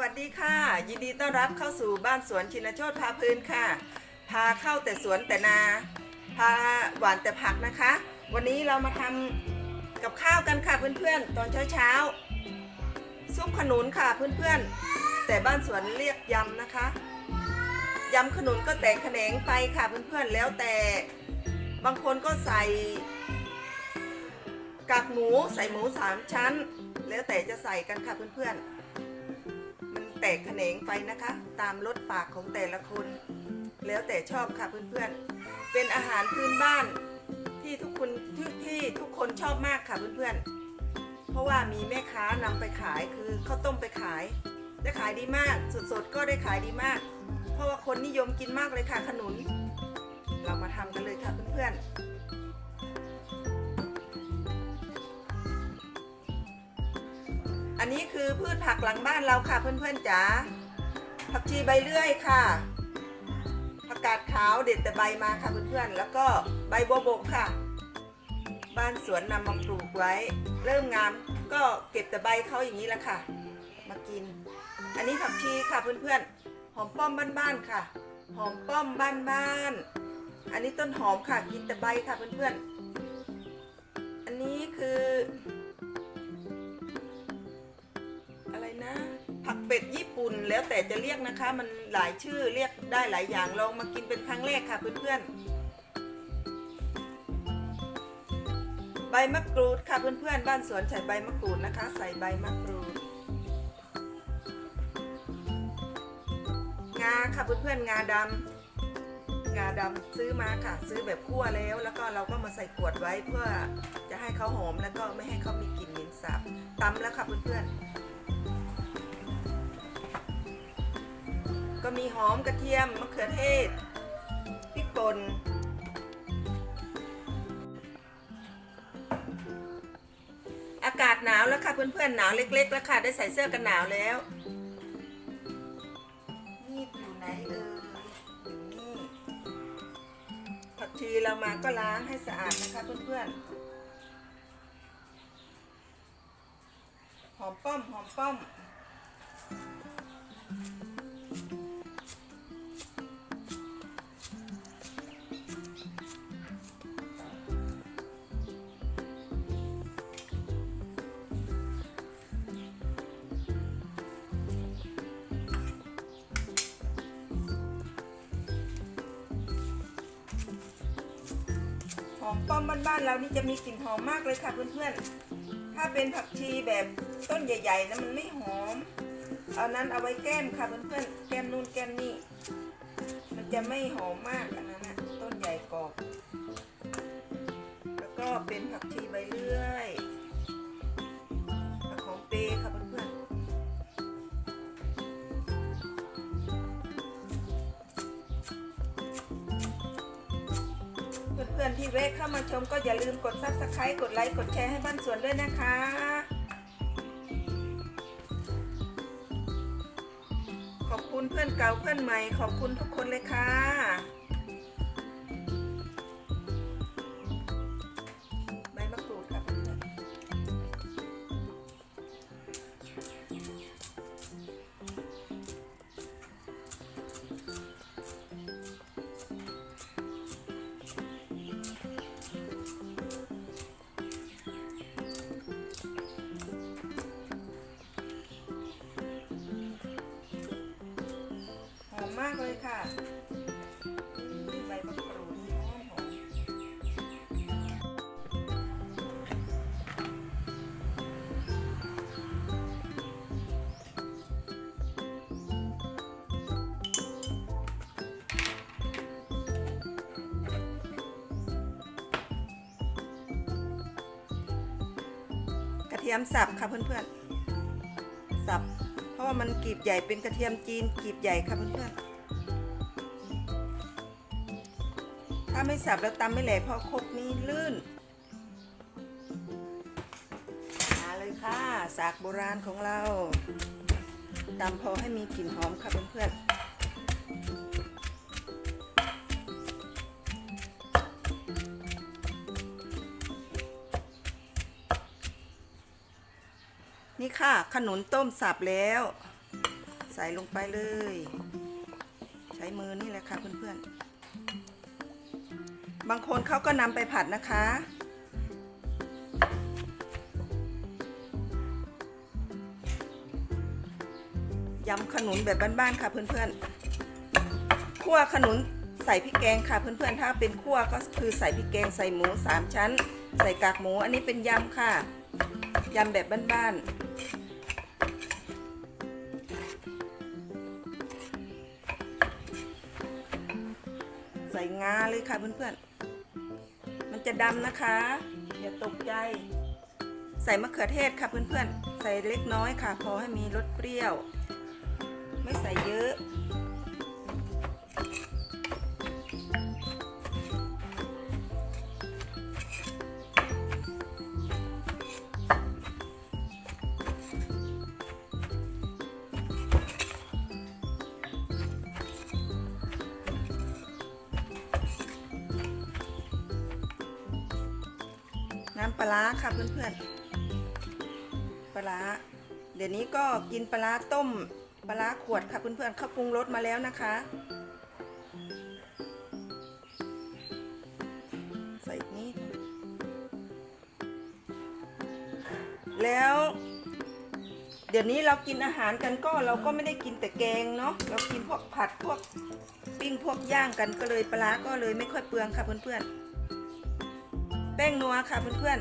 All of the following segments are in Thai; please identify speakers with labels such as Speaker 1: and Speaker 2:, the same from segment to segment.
Speaker 1: วัสดีค่ะ ยินดีต้อนรับเข้าสู่บ้านสวนชินโชตพาพื้นค่ะ พาเข้าแต่สวนแต่นา พาหวานแต่ผักนะคะ วันนี้เรามาทำกับข้าวกันค่ะเพื่อนๆ ตอนเช้าๆซุปขนุนค่ะเพื่อนๆ แต่บ้านสวนเรียกยำนะคะยำขนุนก็แตกแขนงไปค่ะเพื่อนๆแล้วแต่บางคนก็ใส่กากหมูใส่หมูสามชั้น แล้วแต่จะใส่กันค่ะเพื่อนๆ แตกแขนงไปนะคะ ตามรสปากของแต่ละคน แล้วแต่ชอบค่ะเพื่อนๆ เป็นอาหารพื้นบ้านที่ทุกคนที่ที่ทุกคนชอบมากค่ะเพื่อนๆ เพราะว่ามีแม่ค้านำไปขายคือข้าวต้มไปขาย ได้ขายดีมากสดๆก็ได้ขายดีมาก เพราะว่าคนนิยมกินมากเลยค่ะขนุน เรามาทำกันเลยค่ะเพื่อนๆ อันนี้คือพืชผักหลังบ้านเราค่ะเพื่อนๆจ๋าผักชีใบเลื่อยค่ะผักกาดขาวเด็ดแต่ใบมาค่ะเพื่อนๆแล้วก็ใบบัวบกค่ะ บ้านสวนนำมาปลูกไว้ เริ่มงามก็เก็บแต่ใบเขาอย่างนี้แหละค่ะ มากิน อันนี้ผักชีค่ะเพื่อนๆหอมป้อมบ้านๆค่ะ หอมป้อมบ้านๆอันนี้ต้นหอมค่ะกินแต่ใบค่ะเพื่อนๆอันนี้คือ เป็ดญี่ปุ่นแล้วแต่จะเรียกนะคะ มันหลายชื่อเรียกได้หลายอย่างลองมากินเป็นครั้งแรกค่ะเพื่อนๆใบมะกรูดค่ะเพื่อนๆบ้านสวนใส่ใบมะกรูดนะคะ ใส่ใบมะกรูดงาค่ะเพื่อนๆงาดำงาดำซื้อมาค่ะ ซื้อแบบคั่วแล้ว แล้วก็เราก็มาใส่ขวดไว้เพื่อจะให้เขาหอมแล้วก็ไม่ให้เขามีกลิ่นเหม็นสาบตำแล้วค่ะเพื่อนๆ ก็มีหอมกระเทียมมะเขือเทศพริกป่นอากาศหนาวแล้วค่ะเพื่อนๆหนาวเล็ก ๆ แล้วค่ะได้ใส่เสื้อกันหนาวแล้วนี่อยู่ไหนเอ่ยอยู่นี่ผักชีเรามาก็ล้างให้สะอาดนะคะเพื่อนๆหอมป้อมหอมป้อม มป้อมบ้านๆเรานี่จะมีกลิ่นหอมมากเลยค่ะเพื่อนๆ ถ้าเป็นผักชีแบบต้นใหญ่ๆนะมันไม่หอม เอานั้นเอาไว้แก้มค่ะเพื่อนๆ แก้มนู่นแก้มนี่ มันจะไม่หอมมากอันนั้นนะต้นใหญ่กรอบ แล้วก็เป็นผักชี เพื่อนๆที่แวะเข้ามาชมก็อย่าลืมกดซับสไครต์กดไลค์กดแชร์ให้บ้านสวนด้วยนะคะขอบคุณเพื่อนเก่าเพื่อนใหม่ขอบคุณทุกคนเลยค่ะากเลยค่ะใบมะกรูดหอมหอมกระเทียมสับค่ะเพื่อนๆ สับ เพราะว่ามันกรีบใหญ่เป็นกระเทียมจีนกรีบใหญ่ค่ะเพื่อนๆาไม่สับแล้วตำไม่แหลกเพราะครกนี้ลื่น มาเลยค่ะ สากโบราณของเรา ตำพอให้มีกลิ่นหอมค่ะเพื่อนๆนี่ค่ะ ขนุนต้มสับแล้ว ใส่ลงไปเลย ใช้มือนี่แหละค่ะเพื่อนๆ บางคนเขาก็นำไปผัดนะคะ ยำขนุนแบบบ้านๆค่ะเพื่อนๆคั่วขนุนใส่พริกแกงค่ะเพื่อนๆ ถ้าเป็นคั่วก็คือใส่พริกแกงใส่หมูสามชั้น ใส่กากหมู อันนี้เป็นยำค่ะ ยำแบบบ้านๆใส่งาเลยค่ะเพื่อนๆมัน จะดำนะคะ อย่าตกใจ ใส่มะเขือเทศค่ะเพื่อนๆ ใส่เล็กน้อยค่ะ พอให้มีรสเปรี้ยว ไม่ใส่เยอะ น้ำปลาค่ะเพื่อนๆปลาเดี๋ยวนี้ก็กินปลาต้มปลาขวดค่ะเพื่อนๆเขาปรุงรสมาแล้วนะคะ ใส่อีกนิดแล้ว เดี๋ยวนี้เรากินอาหารกันก็เราก็ไม่ได้กินแต่แกงเนาะเรากินพวกผัดพวกปิ้งพวกย่างกันก็เลยปลาก็เลยไม่ค่อยเปลืองค่ะเพื่อนๆ ป้งนัวค่ะเพื่อน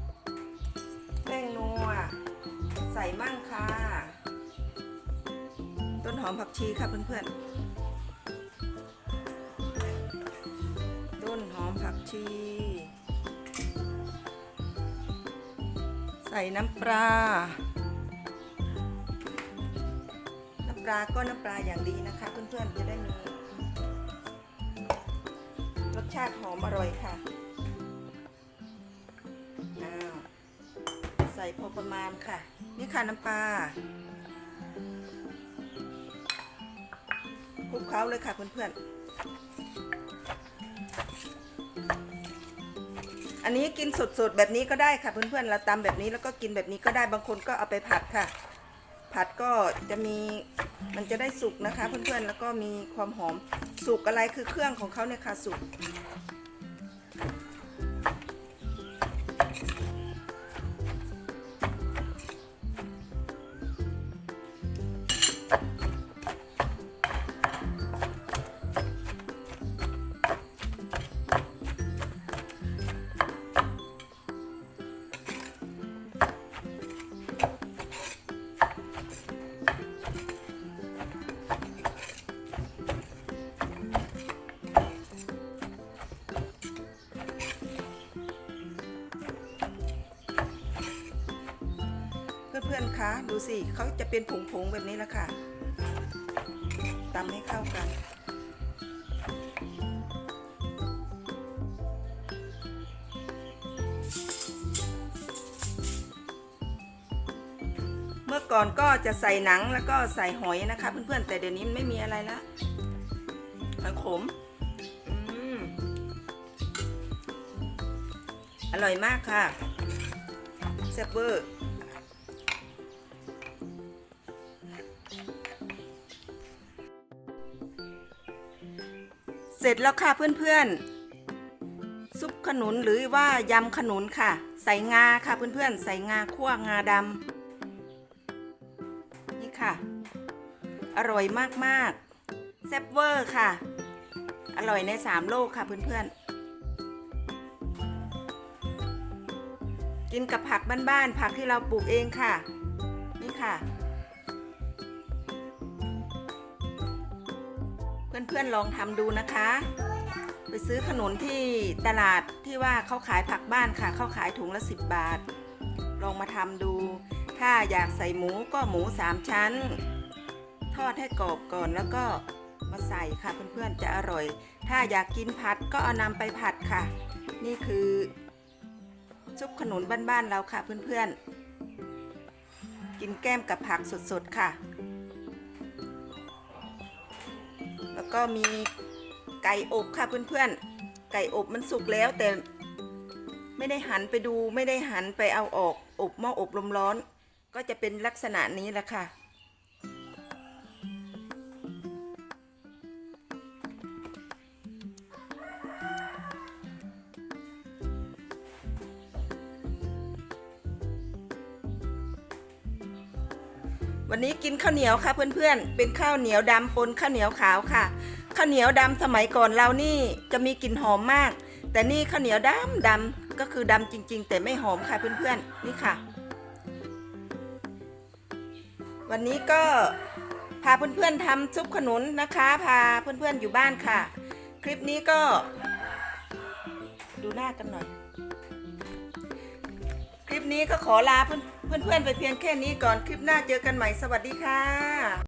Speaker 1: ๆ แป้งนัว ใส่มั่งค่ะ ต้นหอมผักชีค่ะเพื่อนๆ ต้นหอมผักชี ใส่น้ำปลา น้ำปลาก็น้ำปลาอย่างดีนะคะเพื่อนๆ จะได้มีรสชาติหอมอร่อยค่ะ ส่พอประมาณค่ะ นี่ค่ะน้ำปลาคลุกเคล้าเลยค่ะเพื่อนๆ อันนี้กินสดๆแบบนี้ก็ได้ค่ะเพื่อนๆ เราตำแบบนี้แล้วก็กินแบบนี้ก็ได้บางคนก็เอาไปผัดค่ะ ผัดก็จะมีมันจะได้สุกนะคะ เพื่อนๆ แล้วก็มีความหอมสุกอะไรคือเครื่องของเขาเนี่ยค่ะสุก ดูสิเขาจะเป็นผงๆแบบนี้แล้วค่ะตำให้เข้ากัน เมื่อก่อนก็จะใส่หนังแล้วก็ใส่หอยนะคะ เพื่อนๆ แต่เดี๋ยวนี้ไม่มีอะไรละหอยขมอืมอร่อยมากค่ะแซ่บเวอร์ ร็จแล้วค่ะเพื่อนๆ ซุปขนุนหรือว่ายำขนุนค่ะ ใส่งาค่ะเพื่อนๆ ใส่งาคั่วงาดำนี่ค่ะ อร่อยมากๆแซ่บเวอร์ค่ะ อร่อยในสามโลกค่ะเพื่อนๆ กินกับผักบ้านๆ ผักที่เราปลูกเองค่ะ นี่ค่ะ เพื่อนๆลองทำดูนะคะ ไปซื้อขนุนที่ตลาดที่ว่าเขาขายผักบ้านค่ะเขาขายถุงละ 10 บาท ลองมาทำดู ถ้าอยากใส่หมูก็หมู 3 ชั้น ทอดให้กรอบก่อนแล้วก็มาใส่ค่ะเพื่อนๆจะอร่อย ถ้าอยากกินผัดก็เอานำไปผัดค่ะ นี่คือซุปขนุนบ้านๆเราค่ะเพื่อนๆ กินแก้มกับผักสดๆค่ะ แล้วก็มีไก่อบค่ะเพื่อนๆ ไก่อบมันสุกแล้วแต่ไม่ได้หันไปดูไม่ได้หันไปเอาออกอบหม้ออบลมร้อน ก็จะเป็นลักษณะนี้แหละค่ะ วันนี้กินข้าวเหนียวค่ะเพื่อนๆ เป็นข้าวเหนียวดำปนข้าวเหนียวขาวค่ะ ข้าวเหนียวดำสมัยก่อนเรานี่จะมีกลิ่นหอมมาก แต่นี่ข้าวเหนียวดำดำก็คือดำจริง ๆ แต่ไม่หอมค่ะเพื่อนๆนี่ค่ะ วันนี้ก็พาเพื่อนๆทำซุปขนุนนะคะ พาเพื่อนๆอยู่บ้านค่ะ คลิปนี้ก็ ดูหน้ากันหน่อย คลิปนี้ก็ขอลาเพื่อน เพื่อนๆไปเพียงแค่นี้ก่อนคลิปหน้าเจอกันใหม่สวัสดีค่ะ